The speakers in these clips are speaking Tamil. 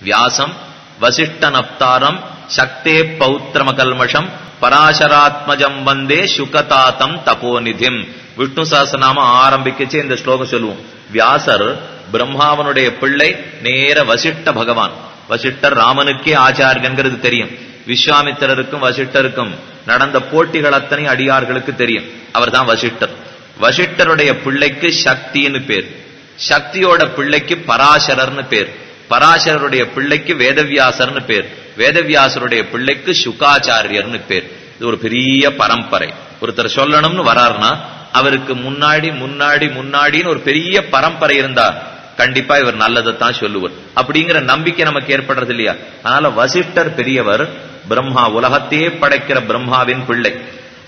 வியாசம் வசிஷ்டனப்தாரம் சக்தே பௌத்திரமகல்மஷம் பராசராத்மஜம் வந்தே சுகதாத்தம் தபோநிதிம். விஷ்ணு சாசனாம ஆரம்பிக்கச்சு இந்த ஸ்லோகம் சொல்லுவோம். வியாசர் பிரம்மாவனுடைய பிள்ளை நேர வசிஷ்ட பகவான். வசிஷ்டர் ராமனுக்கே ஆச்சாரியங்கிறது தெரியும். விஸ்வாமித்திரருக்கும் வசிஷ்டருக்கும் நடந்த போட்டிகள் அத்தனை அடியார்களுக்கு தெரியும். அவர்தான் வசிஷ்டர். வசிஷ்டருடைய பிள்ளைக்கு சக்தின்னு பேர். சக்தியோட பிள்ளைக்கு பராசரர்னு பேர். பராசரருடைய பிள்ளைக்கு வேதவியாசர்னு பேர். வேதவியாசருடைய பிள்ளைக்கு சுகாச்சாரியர்னு பேர். இது ஒரு பெரிய பரம்பரை. ஒருத்தர் சொல்லணும்னு வராருன்னா அவருக்கு முன்னாடி முன்னாடி முன்னாடின்னு ஒரு பெரிய பரம்பரை இருந்தா கண்டிப்பா இவர் நல்லதைத்தான் சொல்லுவார். அப்படிங்கிற நம்பிக்கை நமக்கு ஏற்படுறது இல்லையா அதனால வசிஷ்டர் பெரியவர் பிரம்மா உலகத்தையே படைக்கிற பிரம்மாவின் பிள்ளை.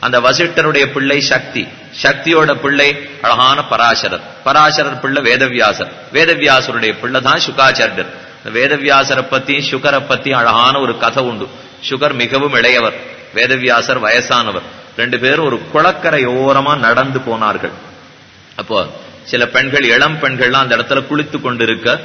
அந்த வசிட்டருடைய பிள்ளை சக்தி. சக்தியோட பிள்ளை அழகான பராசரர். பராசரர் பிள்ளை வேதவியாசர். வேதவியாசருடைய பிள்ளை தான் சுகாச்சாரியர். வேதவியாசரை பத்தியும் சுகரை பத்தியும் அழகான ஒரு கதை உண்டு. சுகர் மிகவும் இளையவர். வேதவியாசர் வயசானவர். ரெண்டு பேரும் ஒரு குளக்கரை ஓரமா நடந்து போனார்கள். அப்போ சில பெண்கள் இளம் பெண்கள்லாம் அந்த இடத்துல குளித்து கொண்டிருக்க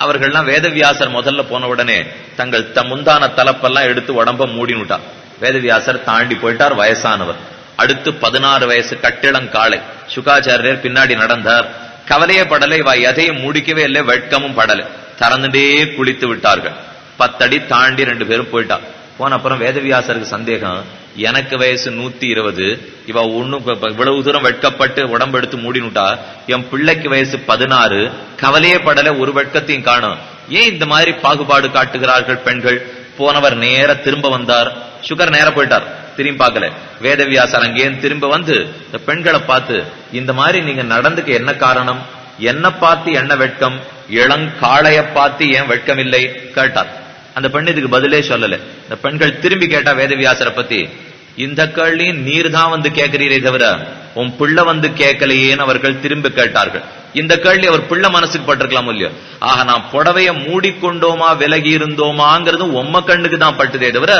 அவர்கள்லாம் வேதவியாசர் முதல்ல போன உடனே தங்கள் முந்தான தலைப்பெல்லாம் எடுத்து உடம்ப மூடினுட்டா. வேதவியாசர் தாண்டி போயிட்டார் வயசானவர். அடுத்து பதினாறு வயசு கட்டிளங்காலை சுகாச்சாரியர் பின்னாடி நடந்தார். கவலையே படலை வா எதையும் முடிக்கவே இல்லை வெட்கமும் படலை. திறந்துட்டே குளித்து விட்டார்கள். பத்தடி தாண்டி ரெண்டு பேரும் போயிட்டா போன அப்புறம் வேதவியாசருக்கு சந்தேகம் எனக்கு வயசு நூத்தி இருபது. இவ ஒண்ணும் இவ்வளவு தூரம் வெட்கப்பட்டு உடம்பு எடுத்து மூடினுட்டா? என் பிள்ளைக்கு வயசு பதினாறு. கவலையே படல ஒரு வெட்கத்தையும் காணும். ஏன் இந்த மாதிரி பாகுபாடு காட்டுகிறார்கள் பெண்கள்? போனவர் நேர திரும்ப வந்தார். சுகர் நேர போயிட்டார். திரும்பி பார்க்கல. வேதவியாசர் அங்கேயும் திரும்ப வந்து இந்த பெண்களை பார்த்து இந்த மாதிரி நீங்க நடந்துக்க என்ன காரணம்? என்ன பார்த்து என்ன வெட்கம்? இளங்காளைய பார்த்து ஏன் வெட்கம் இல்லை? கேட்டார். அந்த பெண் இதுக்கு பதிலே சொல்லல. இந்த பெண்கள் திரும்பி கேட்டா வேதவியாசரை பத்தி இந்த கேள்வியும் நீர் தான் வந்து கேட்கிறீரே தவிர உன் பிள்ளை வந்து கேட்கலையேன்னு அவர்கள் திரும்ப கேட்டார்கள். இந்த கேள்வி அவர் பிள்ளை மனசுக்கு பட்டிருக்கலாம் இல்லையோ? ஆக நான் புடவைய மூடிக்கொண்டோமா விலகி இருந்தோமாங்கிறது உம்ம கண்ணுக்கு தான் பட்டுதே தவிர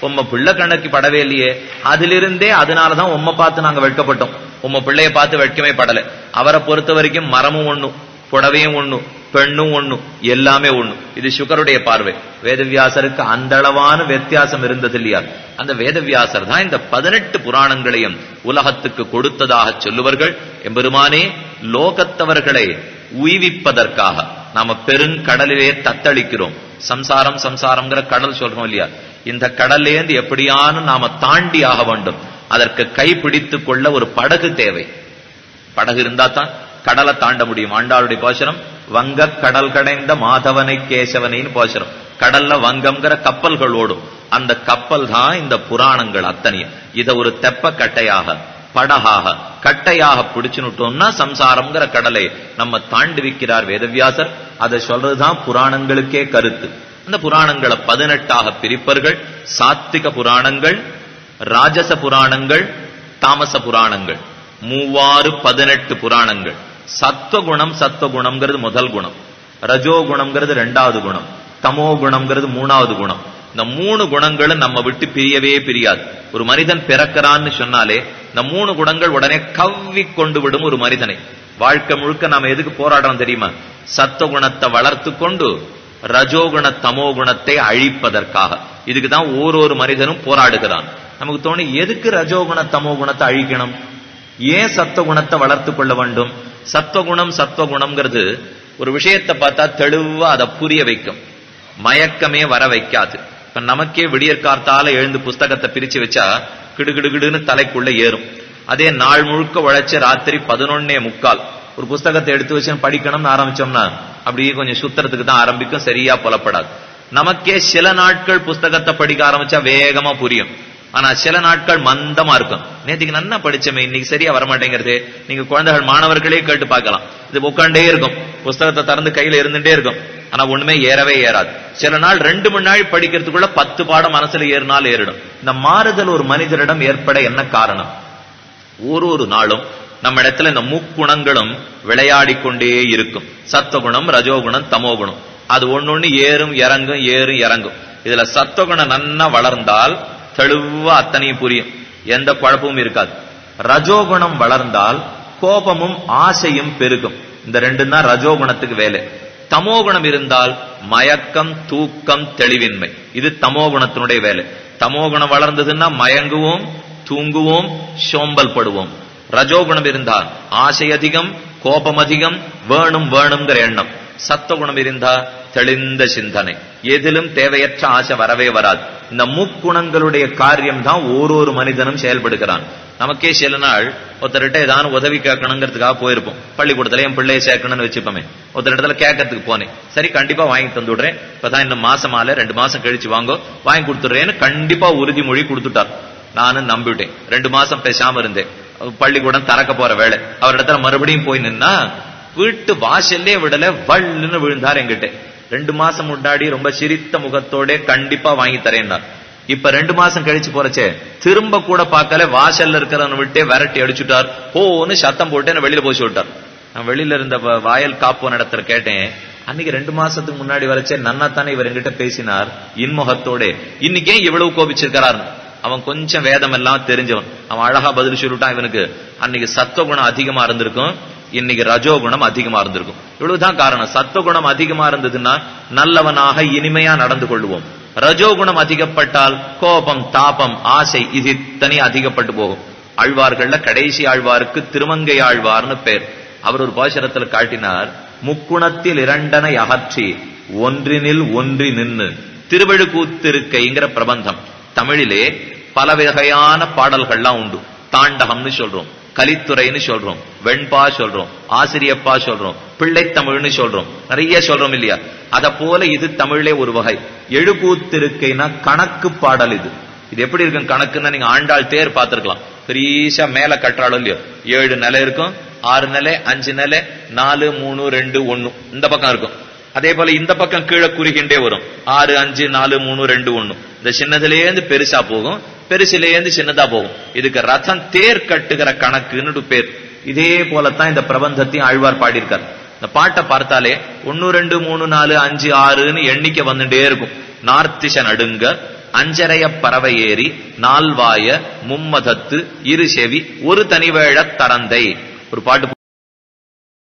உம்ம பிள்ளை கண்ணுக்கு படவே இல்லையே. அதிலிருந்தே அதனாலதான் உம்மை பார்த்து நாங்க வெட்கப்பட்டோம். உம்ம பிள்ளைய பார்த்து வெட்கமே படல. அவரை பொறுத்த வரைக்கும் மரமும் ஒண்ணும் புடவையும் ஒண்ணு பெண்ணும் ஒண்ணு எல்லாமே ஒண்ணு. இது சுகருடைய பார்வை. வேதவியாசருக்கு அந்த அளவான வித்தியாசம் இருந்தது இல்லையா? அந்த வேதவியாசர் தான் இந்த பதினெட்டு புராணங்களையும் உலகத்துக்கு கொடுத்ததாக சொல்லுவர்கள். எம்பெருமானே லோகத்தவர்களை உய்விப்பதற்காக நாம பெருங்கடலிலே தத்தளிக்கிறோம். சம்சாரம் சம்சாரம்ங்கிற கடல் சொல்றோம் இல்லையா? இந்த கடல்லேந்து எப்படியானு நாம தாண்டி ஆக வேண்டும். அதற்கு கைப்பிடித்துக் கொள்ள ஒரு படகு தேவை. படகு இருந்தா தான் கடலை தாண்ட முடியும். ஆண்டாளுடைய போஷனம் வங்க கடல் கடைந்த மாதவனை கேசவனைன்னு போஷனம் கடல்ல வங்கம்ங்கிற கப்பல்கள் ஓடும். அந்த கப்பல் தான் இந்த புராணங்கள் அத்தனையும். இத ஒரு தெப்ப கட்டையாக படகாக கட்டையாக பிடிச்சுனுட்டோம்னா சம்சாரம்ங்கிற கடலை நம்ம தாண்டி வைக்கிறார் வேதவியாசர். அதை சொல்றதுதான் புராணங்களுக்கே கருத்து. அந்த புராணங்களை பதினெட்டாக பிரிப்பர்கள். சாத்திக புராணங்கள் ராஜச புராணங்கள் தாமச புராணங்கள். மூவாறு பதினெட்டு புராணங்கள். சத்வகுணம் சத்வகுணம்ங்கிறது முதல் குணம். ரஜோகுணம்ங்கிறது ரெண்டாவது குணம். தமோ குணம்ங்கிறது மூணாவது குணம். இந்த மூணு குணங்களும் நம்ம விட்டு பிரியவே பிரியாது. ஒரு மனிதன் பிறக்கிறான்னு சொன்னாலே இந்த மூணு குணங்கள் உடனே கவ்வி கொண்டு விடும் ஒரு மனிதனை. வாழ்க்கை முழுக்க நாம எதுக்கு போராடுறோம் தெரியுமா? சத்துவகுணத்தை வளர்த்து கொண்டு ரஜோகுண தமோகுணத்தை அழிப்பதற்காக. இதுக்கு தான் ஓரொரு மனிதனும் போராடுகிறான். நமக்கு தோணி எதுக்கு ரஜோகுண தமோகுணத்தை அழிக்கணும்? ஏன் சத்துவகுணத்தை வளர்த்து கொள்ள வேண்டும்? சத்துவகுணம் சத்துவகுணம்ங்கிறது ஒரு விஷயத்தை பார்த்தா தெளிவா அதை புரிய வைக்கும். மயக்கமே வர வைக்காது. இப்ப நமக்கே விடியற்கார்த்தால எழுந்து புஸ்தகத்தை பிரிச்சு வச்சா கிடுகிடுகிடுன்னு தலைக்குள்ள ஏறும். அதே நாள் முழுக்க உழைச்ச ராத்திரி பதினொன்னே முக்கால். ஒரு புஸ்தகத்தை எடுத்து வச்சு படிக்கணும்னு ஆரம்பிச்சோம்னா அப்படியே கொஞ்சம் சுத்துறதுக்கு தான் ஆரம்பிக்கும் சரியா புலப்படாது. நமக்கே சில நாட்கள் புஸ்தகத்தை படிக்க ஆரம்பிச்சா வேகமா புரியும். ஆனா சில நாட்கள் மந்தமா இருக்கும். நேற்றுக்கு நல்லா படிச்சமே இன்னைக்கு சரியா வரமாட்டேங்கிறது. நீங்க குழந்தைகள் மாணவர்களே கேட்டு பார்க்கலாம். இது உட்காண்டே இருக்கும். புஸ்தகத்தை திறந்து கையில இருந்துட்டே இருக்கும். ஆனா ஒண்ணுமே ஏறவே ஏறாது. சில நாள் ரெண்டு மணி நாள் படிக்கிறதுக்குள்ள பத்து பாடம் மனசுல ஏறினால் ஏறிடும். இந்த மாறுதல் ஒரு மனிதரிடம் ஏற்பட என்ன காரணம்? ஒரு ஒரு நாளும் நம்ம இடத்துல இந்த முக்குணங்களும் விளையாடி கொண்டே இருக்கும். சத்துவகுணம் ரஜோகுணம் தமோகுணம். அது ஒன்னொன்னு ஏறும் இறங்கும் ஏறும் இறங்கும். இதுல சத்துவகுணம் நன்னா வளர்ந்தால் தெளிவா அத்தனையும் புரியும். எந்த குழப்பமும் இருக்காது. ரஜோகுணம் வளர்ந்தால் கோபமும் ஆசையும் பெருகும். இந்த ரெண்டும் தான் ரஜோகுணத்துக்கு வேலை. தமோ குணம் இருந்தால் மயக்கம் தூக்கம் தெளிவின்மை. இது தமோ குணத்தினுடைய வேலை. தமோ குணம் வளர்ந்ததுன்னா மயங்குவோம் தூங்குவோம் சோம்பல் படுவோம். ரஜோகுணம் இருந்தா ஆசை அதிகம் கோபம் அதிகம் வேணும் வேணுங்கிற எண்ணம். சத்துவகுணம் இருந்தா தெளிந்த சிந்தனை. எதிலும் தேவையற்ற ஆசை வரவே வராது. இந்த முக்குணங்களுடைய காரியம் தான் ஒரு ஒரு மனிதனும் செயல்படுகிறான். நமக்கே சில நாள் ஒருத்தர்கிட்ட ஏதாவது உதவி கேட்கணுங்கிறதுக்காக போயிருப்போம். பள்ளிக்கூடத்துல என் பிள்ளைய சேர்க்கணும்னு வச்சுப்போமே. ஒருத்தர் இடத்துல கேட்கறதுக்கு போனேன். சரி கண்டிப்பா வாங்கி தந்து விடுறேன். இப்பதான் இன்னும் மாசமால ரெண்டு மாசம் கழிச்சு வாங்கோ. வாங்கி கொடுத்துடுறேன்னு கண்டிப்பா உறுதிமொழி கொடுத்துட்டார். நானும் நம்பிவிட்டேன் ரெண்டு மாசம் பேசாம இருந்தேன். பள்ளிக்கூடம் திறக்க போற வேலை. அவரிடத்துல மறுபடியும் போய் நின்னா வீட்டு வாசல்லே விடல வள்ளுன்னு விழுந்தார் என்கிட்ட. ரெண்டு மாசம் முன்னாடி ரொம்ப சிரித்த முகத்தோட கண்டிப்பா வாங்கி தரேன்னார். இப்ப ரெண்டு மாசம் கழிச்சு போறச்சே திரும்ப கூட பார்க்கல வாசல்ல இருக்கிறவன் விட்டே விரட்டி அடிச்சுட்டார். போன்னு சத்தம் போட்டு என்ன வெளியில போச்சு விட்டார் நான் வெளியில இருந்த வ- வாயல் காப்பு நடத்துற கேட்டேன் அன்னைக்கு ரெண்டு மாசத்துக்கு முன்னாடி வரைச்சே நன்னாத்தானே இவர் எங்கிட்ட பேசினார் இன்முகத்தோட. இன்னைக்கு ஏன் இவ்வளவு கோபிச்சிருக்கிறார் அவன் கொஞ்சம் வேதம் எல்லாம் தெரிஞ்சவன். அவன் அழகா பதில் சொல்லிட்டான் இவனுக்கு. அன்னைக்கு சத்துவகுணம் அதிகமா இருந்திருக்கும். இன்னைக்கு ரஜோகுணம் அதிகமா இருந்திருக்கும். இவ்வளவுதான் காரணம். சத்துவகுணம் அதிகமா இருந்ததுன்னா நல்லவனாக இனிமையா நடந்து கொள்வோம் ரஜோகுணம் அதிகப்பட்டால் கோபம் தாபம் ஆசை இது இத்தனை அதிகப்பட்டு போகும். ஆழ்வார்கள்ல கடைசி ஆழ்வாருக்கு திருமங்கை ஆழ்வார்னு பேர். அவர் ஒரு பாசுரத்துல காட்டினார் முக்குணத்தில் இரண்டனை அகற்றி ஒன்றினில் ஒன்றி நின்னு திருவழுக்கூத்திருக்கைங்கிற பிரபந்தம். தமிழிலே பல வகையான பாடல்கள்லாம் உண்டு. தாண்டகம்னு சொல்றோம் கலித்துறைன்னு சொல்றோம் வெண்பா சொல்றோம் ஆசிரியப்பா சொல்றோம் பிள்ளைத்தமிழ்னு சொல்றோம். நிறைய சொல்றோம் இல்லையா? அத போல இது தமிழ்லே ஒரு வகை. எழுகூத்திருக்கைனா கணக்கு பாடல் இது. இது எப்படி இருக்கும் கணக்குன்னா நீங்க ஆண்டாள் தேர் பார்த்திருக்கலாம். பெரியசா மேல கட்டுறாலும் இல்லையோ? ஏழு நிலை இருக்கும் ஆறு நிலை அஞ்சு நிலை நாலு மூணு ரெண்டு ஒண்ணு. இந்த பக்கம் இருக்கும். அதே போல இந்த பக்கம் கீழே குறுகின்றே வரும். ஆறு அஞ்சு நாலு மூணு ரெண்டு ஒண்ணு. இந்த சின்னதுலேருந்து பெருசா போகும். பெருசிலேருந்து சின்னதா போகும். இதுக்கு ரதம் தேர் கட்டுகிற கணக்குன்னு பேர். இதே போலத்தான் இந்த பிரபந்தத்தையும் ஆழ்வார் பாடியிருக்கார். இந்த பாட்டை பார்த்தாலே ஒன்னு ரெண்டு மூணு நாலு அஞ்சு ஆறுன்னு எண்ணிக்கை வந்துட்டே இருக்கும். நார்த்திச நடுங்க அஞ்சரைய பறவை ஏறி நால்வாய மும்மதத்து இரு செவி ஒரு தனிவேழ தரந்தை. ஒரு பாட்டு